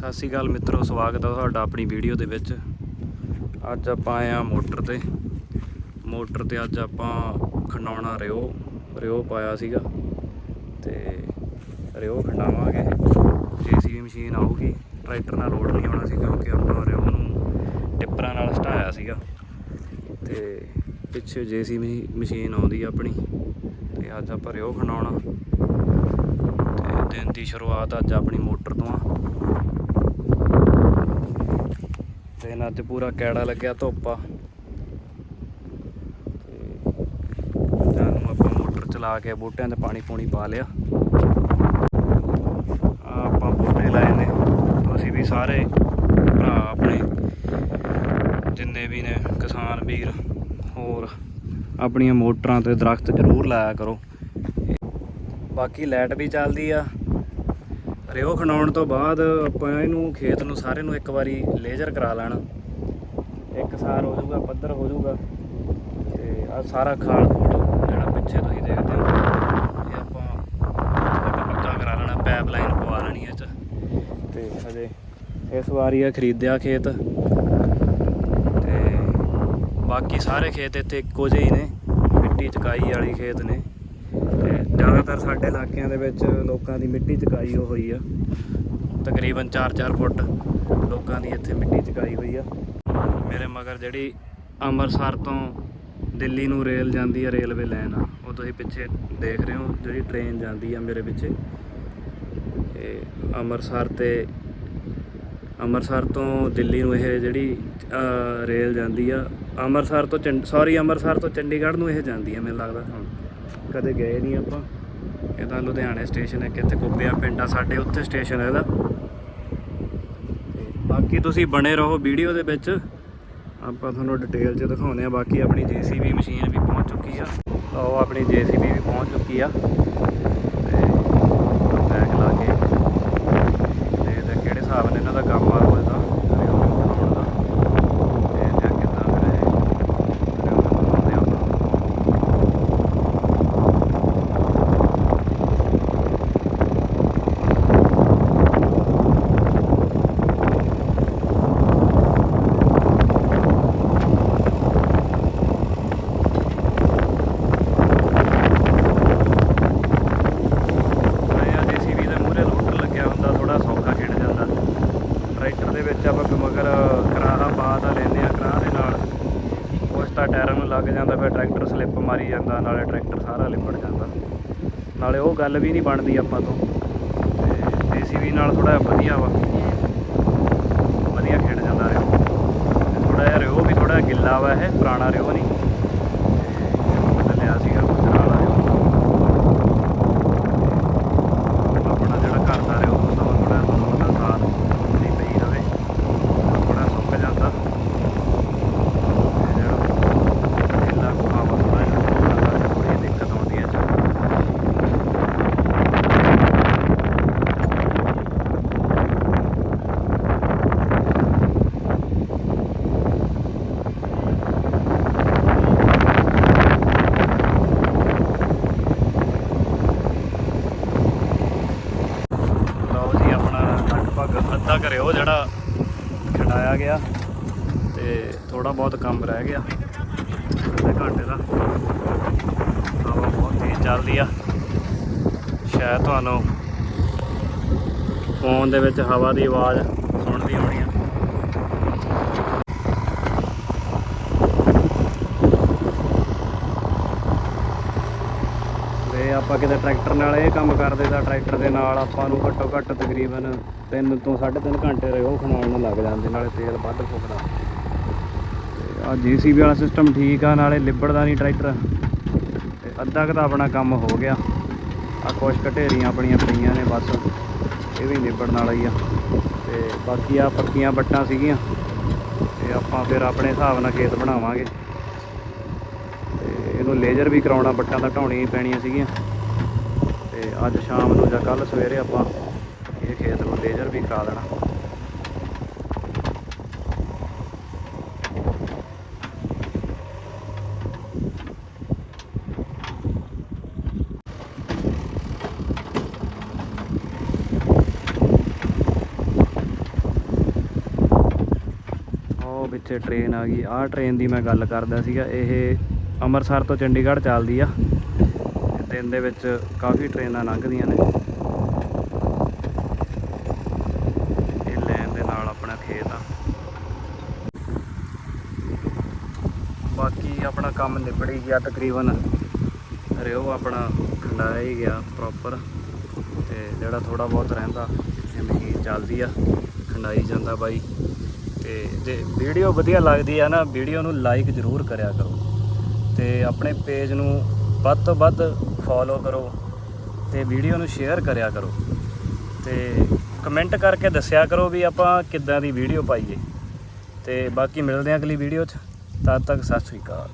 ਸਤਿ ਸ਼੍ਰੀ ਅਕਾਲ ਮਿੱਤਰੋ, ਸਵਾਗਤ ਹੈ ਤੁਹਾਡਾ ਆਪਣੀ ਵੀਡੀਓ ਦੇ ਵਿੱਚ। ਅੱਜ ਆਪਾਂ ਆਏ ਆ ਮੋਟਰ ਤੇ। ਮੋਟਰ ਤੇ ਅੱਜ ਆਪਾਂ ਖੰਡਾਉਣਾ ਰਿਓ ਰਿਓ ਪਾਇਆ ਸੀਗਾ। ਤੇ ਰਿਓ ਖੰਡਾਵਾਂਗੇ। ਜੀਸੀਬੀ ਮਸ਼ੀਨ ਆਊਗੀ। ਟਰੈਕਟਰ ਨਾਲ ਲੋਡ ਨਹੀਂ ਆਉਣਾ ਸੀ ਕਿਉਂਕਿ ਆਪਾਂ ਰਿਓ ਨੂੰ ਟਿੱਪਰਾਂ ਨਾਲ ਸਟਾਇਆ ਸੀਗਾ। ਤੇ ਪਿੱਛੇ ਜੀਸੀਬੀ ਮਸ਼ੀਨ ਆਉਂਦੀ ਆਪਣੀ। ਤੇ ਅੱਜ ਆਪਾਂ ਰਿਓ ਖੰਡਾਉਣਾ। ਤੇ ਦਿਨ ਦੀ ਸ਼ੁਰੂਆਤ ਅੱਜ ਆਪਣੀ ਮੋਟਰ ਤੋਂ ਆ। ਦਿਨ ਅੱਜ ਪੂਰਾ ਕੈੜਾ ਲੱਗਿਆ ਧੁੱਪਾ। ਤੇ ਜਾਨੂੰ ਆਪਾਂ ਮੋਟਰ ਚਲਾ ਕੇ ਬੂਟਿਆਂ 'ਤੇ ਪਾਣੀ ਪੂਣੀ ਪਾ ਲਿਆ। ਆਪਾਂ ਬੂਟੇ ਲਾਏ ਨੇ। ਤੁਸੀਂ ਵੀ ਸਾਰੇ ਭਰਾ ਆਪਣੇ, ਜਿੰਨੇ ਵੀ ਨੇ ਕਿਸਾਨ ਵੀਰ, ਹੋਰ ਆਪਣੀਆਂ ਮੋਟਰਾਂ ਤੇ ਦਰਖਤ ਜ਼ਰੂਰ ਲਾਇਆ ਕਰੋ। ਬਾਕੀ ਲਾਈਟ ਵੀ ਚੱਲਦੀ ਆ। ਰਿਓ ਖਣਾਉਣ ਤੋਂ ਬਾਅਦ ਆਪਾਂ ਇਹਨੂੰ ਖੇਤ ਨੂੰ ਸਾਰੇ ਨੂੰ ਇੱਕ ਵਾਰੀ ਲੇਜ਼ਰ ਕਰਾ ਲੈਣਾ। ਇੱਕ ਸਾਰ ਹੋ ਜਾਊਗਾ, ਪੱਧਰ ਹੋ ਜਾਊਗਾ। ਤੇ ਆ ਸਾਰਾ ਖਾਲ ਖੂਲ ਜਿਹੜਾ ਪਿੱਛੇ ਤੁਸੀਂ ਦੇਖਦੇ ਹੋ, ਇਹ ਆਪਾਂ ਇੱਕ ਪੱਕਾ ਕਰਾ ਲੈਣਾ ਪਾਈਪ ਲਾਈਨ ਪਵਾ ਲੈਣੀ ਇਹ ਚ। ਤੇ ਹਜੇ ਇਸ ਵਾਰੀ ਆ ਖਰੀਦਿਆ ਖੇਤ। ਤੇ ਬਾਕੀ ਸਾਰੇ ਖੇਤ ਇੱਥੇ ਇੱਕੋ ਜਿਹੇ ਹੀ ਨੇ, ਮਿੱਟੀ ਚਕਾਈ ਵਾਲੀ ਖੇਤ ਨੇ। ਜ਼ਿਆਦਾਤਰ ਸਾਡੇ ਇਲਾਕਿਆਂ ਦੇ ਵਿੱਚ ਲੋਕਾਂ ਦੀ ਮਿੱਟੀ ਚਕਾਈ ਉਹ ਹੋਈ ਆ। ਤਕਰੀਬਨ 4-4 ਫੁੱਟ ਲੋਕਾਂ ਦੀ ਇੱਥੇ ਮਿੱਟੀ ਚਕਾਈ ਹੋਈ ਆ। ਮੇਰੇ ਮਗਰ ਜਿਹੜੀ ਅੰਮ੍ਰਿਤਸਰ ਤੋਂ ਦਿੱਲੀ ਨੂੰ ਰੇਲ ਜਾਂਦੀ ਆ, ਰੇਲਵੇ ਲਾਈਨ ਆ, ਉਹ ਤੁਸੀਂ ਪਿੱਛੇ ਦੇਖ ਰਹੇ ਹੋ, ਜਿਹੜੀ ਟ੍ਰੇਨ ਜਾਂਦੀ ਆ ਮੇਰੇ ਪਿੱਛੇ। ਇਹ ਅੰਮ੍ਰਿਤਸਰ ਤੇ ਅੰਮ੍ਰਿਤਸਰ ਤੋਂ ਦਿੱਲੀ ਨੂੰ ਇਹ ਜਿਹੜੀ ਰੇਲ ਜਾਂਦੀ ਆ, ਅੰਮ੍ਰਿਤਸਰ ਤੋਂ ਸੌਰੀ ਅੰਮ੍ਰਿਤਸਰ ਤੋਂ ਚੰਡੀਗੜ੍ਹ ਨੂੰ ਇਹ ਜਾਂਦੀ ਆ, ਮੈਨੂੰ ਲੱਗਦਾ। ਹੁਣ ਕਦੇ ਗਏ ਨਹੀਂ ਆਪਾਂ। ਇਹ ਤਾਂ ਲੁਧਿਆਣੇ ਸਟੇਸ਼ਨ ਹੈ ਕਿੱਥੇ ਕੁੱਬਿਆ ਪਿੰਡ ਆ, ਸਾਡੇ ਉੱਥੇ ਸਟੇਸ਼ਨ ਹੈ ਇਹਦਾ। ਤੇ ਬਾਕੀ ਤੁਸੀਂ ਬਣੇ ਰਹੋ ਵੀਡੀਓ ਦੇ ਵਿੱਚ। ਆਪਾਂ ਤੁਹਾਨੂੰ ਡਿਟੇਲ 'ਚ ਦਿਖਾਉਂਦੇ ਆ ਬਾਕੀ ਆਪਣੀ ਜੀਸੀਬੀ ਮਸ਼ੀਨ ਵੀ ਪਹੁੰਚ ਚੁੱਕੀ ਆ। ਉਹ ਆਪਣੀ ਜੀਸੀਬੀ ਵੀ ਪਹੁੰਚ ਚੁੱਕੀ ਆ ਤੇ ਬੈਗ ਲਾ ਕੇ ਤੇ ਤੇ ਕਿਹੜੇ ਹਿਸਾਬ ਨਾਲ ਇਹਨਾਂ ਦਾ ਕੰਮ ਆ ਰੋਜ਼ ਦਾ ਰਿਓ ਬਣਾਉਣ ਦਾ ਤੇ ਜਾਂ ਕਿੱਦਾਂ ਫਿਰ ਇਹ ਰਿਓ ਬਣਾਉਂਦੇ ਆ ਆਪਾਂ ਇਹ ਆ ਜੀਸੀਬੀ ਦੇ ਮੂਹਰੇ ਲੋਡਰ ਲੱਗਿਆ ਹੁੰਦਾ ਥੋੜਾ ਸੌਖਾ ਖੇਡ ਜਾਂਦਾ ਟਰੈਕਟਰ ਦੇ ਵਿੱਚ ਆਪਾਂ ਮਗਰ ਕਰਾਰਾ ਪਾ ਤਾਂ ਲੈਂਦੇ ਆ ਕਰਾਹ ਦੇ ਨਾਲ। ਉਸ ਤਾਂ ਟਾਇਰਾਂ ਨੂੰ ਲੱਗ ਜਾਂਦਾ, ਫਿਰ ਟਰੈਕਟਰ ਸਲਿੱਪ ਮਾਰੀ ਜਾਂਦਾ, ਨਾਲੇ ਟਰੈਕਟਰ ਸਾਰਾ ਲਿਪੜ ਜਾਂਦਾ। ਨਾਲੇ ਉਹ ਗੱਲ ਵੀ ਨਹੀਂ ਬਣਦੀ ਆਪਾਂ ਤੋਂ। ਤੇ ਜੀਸੀਬੀ ਨਾਲ ਥੋੜਾ ਵਧੀਆ ਵਾ। ਵਧੀਆ ਖੇਡ ਜਾਂਦਾ ਰਿਓ ਥੋੜਾ ਜਿਹਾ ਰਿਓ ਵੀ ਥੋੜਾ ਗਿੱਲਾ ਵਾ ਇਹ, ਪੁਰਾਣਾ ਰਿਓ ਨਹੀਂ ਤੇ ਲਿਆ ਸੀਗਾ ਕੁਝ ਨਾਲ ਰਿਓ ਆਪਣਾ ਜਿਹੜਾ ਘਰ ਦਾ ਰਿਓ ਹੁੰਦਾ ਉਹ ਥੋੜਾ ਥੋੜਾ ਸਾਥ ਨਹੀਂ ਪਈ ਰਵੇ ਥੋੜਾ ਸੁੱਕ ਜਾਂਦਾ ਤੇ ਜਿਹੜਾ ਢਿੱਲਾ ਕੁਹਾ ਵਾ ਥੋੜਾ ਜਿਹਾ ਉਹਦਾ ਕਰਕੇ ਥੋੜੀ ਦਿੱਕਤ ਆਉਂਦੀ ਹੈ ਚ ਲਓ ਜੀ ਆਪਣਾ ਲਗਭਗ ਅੱਧਾ ਕਰਿਓ ਜਿਹੜਾ ਖਟਾਇਆ ਗਿਆ ਤੇ ਥੋੜਾ ਬਹੁਤ ਕੰਮ ਰਹਿ ਗਿਆ। ਅੱਧੇ ਘੰਟੇ ਦਾ। ਹਵਾ ਬਹੁਤ ਤੇਜ਼ ਚੱਲਦੀ ਆ। ਸ਼ਾਇਦ ਤੁਹਾਨੂੰ ਫੋਨ ਦੇ ਵਿੱਚ ਹਵਾ ਦੀ ਆਵਾਜ਼ ਸੁਣਦੀ ਹੋਣੀ ਆ ਤੇ ਆਪਾਂ ਕਿਤੇ ਟਰੈਕਟਰ ਨਾਲ ਇਹ ਕੰਮ ਕਰਦੇ ਤਾਂ ਟਰੈਕਟਰ ਦੇ ਨਾਲ ਆਪਾਂ ਨੂੰ ਘੱਟੋ ਘੱਟ ਤਕਰੀਬਨ 3 ਤੋਂ 3.5 ਘੰਟੇ ਰਿਓ ਖਣਾਉਣ ਨੂੰ ਲੱਗ ਜਾਂਦੇ, ਨਾਲੇ ਤੇਲ ਵੱਧ ਫੁੱਕਦਾ। ਤੇ ਆ ਜੀਸੀਬੀ ਵਾਲਾ ਸਿਸਟਮ ਠੀਕ ਆ, ਨਾਲੇ ਲਿਬੜਦਾ ਨਹੀਂ ਟਰੈਕਟਰ। ਤੇ ਅੱਧਾ ਕੁ ਤਾਂ ਆਪਣਾ ਕੰਮ ਹੋ ਗਿਆ। ਆ ਕੁਛ ਘਟੇਰੀਆਂ ਆਪਣੀਆਂ ਪਈਆਂ ਨੇ ਬਸ, ਇਹ ਵੀ ਨਿਬੜਨ ਵਾਲਾ ਹੀ ਆ। ਤੇ ਬਾਕੀ ਆ ਪੱਕੀਆਂ ਬੱਟਾਂ ਸੀਗੀਆਂ, ਤੇ ਆਪਾਂ ਫਿਰ ਆਪਣੇ ਹਿਸਾਬ ਨਾਲ ਖੇਤ ਬਣਾਵਾਂਗੇ। ਤੇ ਇਹਨੂੰ ਲੇਜ਼ਰ ਵੀ ਕਰਾਉਣਾ, ਬੱਟਾਂ ਤਾਂ ਢਾਉਣੀਆਂ ਹੀ ਪੈਣੀਆਂ ਸੀਗੀਆਂ। ਤੇ ਅੱਜ ਸ਼ਾਮ ਨੂੰ ਜਾਂ ਕੱਲ ਸਵੇਰੇ ਆਪਾਂ ਇਹ ਖੇਤ ਨੂੰ ਲੇਜ਼ਰ ਵੀ ਕਰਾ ਦੇਣਾ। ਪਿੱਛੇ ਟ੍ਰੇਨ ਆ ਗਈ। ਆਹ ਟ੍ਰੇਨ ਦੀ ਮੈਂ ਗੱਲ ਕਰਦਾ ਸੀਗਾ, ਇਹ ਅੰਮ੍ਰਿਤਸਰ ਤੋਂ ਚੰਡੀਗੜ੍ਹ ਚੱਲਦੀ ਆ। ਦਿਨ ਦੇ ਵਿੱਚ ਕਾਫੀ ਟ੍ਰੇਨਾਂ ਲੰਘਦੀਆਂ ਨੇ। ਇਹ ਲੈਨ ਦੇ ਨਾਲ ਆਪਣਾ ਖੇਤ ਆ। ਬਾਕੀ ਆਪਣਾ ਕੰਮ ਨਿਬੜ ਹੀ ਗਿਆ ਤਕਰੀਬਨ। ਰਿਓ ਆਪਣਾ ਖੰਡਾਇਆ ਹੀ ਗਿਆ ਪ੍ਰੋਪਰ ਤੇ ਜਿਹੜਾ ਥੋੜਾ ਬਹੁਤ ਰਹਿੰਦਾ, ਇਹ ਮਸ਼ੀਨ ਚੱਲਦੀ ਆ, ਖੰਡਾਈ ਜਾਂਦਾ ਬਾਈ। ਤੇ ਜੇ ਵੀਡੀਓ ਵਧੀਆ ਲੱਗਦੀ ਆ ਨਾ, ਵੀਡੀਓ ਨੂੰ ਲਾਈਕ ਜ਼ਰੂਰ ਕਰਿਆ ਕਰੋ। ਤੇ ਆਪਣੇ ਪੇਜ ਨੂੰ ਵੱਧ ਤੋਂ ਵੱਧ ਫੋਲੋ ਕਰੋ ਤੇ ਵੀਡੀਓ ਨੂੰ ਸ਼ੇਅਰ ਕਰਿਆ ਕਰੋ। ਤੇ ਕਮੈਂਟ ਕਰਕੇ ਦੱਸਿਆ ਕਰੋ ਵੀ ਆਪਾਂ ਕਿੱਦਾਂ ਦੀ ਵੀਡੀਓ ਪਾਈਏ। ਤੇ ਬਾਕੀ ਮਿਲਦੇ ਹਾਂ ਅਗਲੀ ਵੀਡੀਓ 'ਚ। ਤਦ ਤੱਕ ਸਤਿ ਸ਼੍ਰੀ ਅਕਾਲ।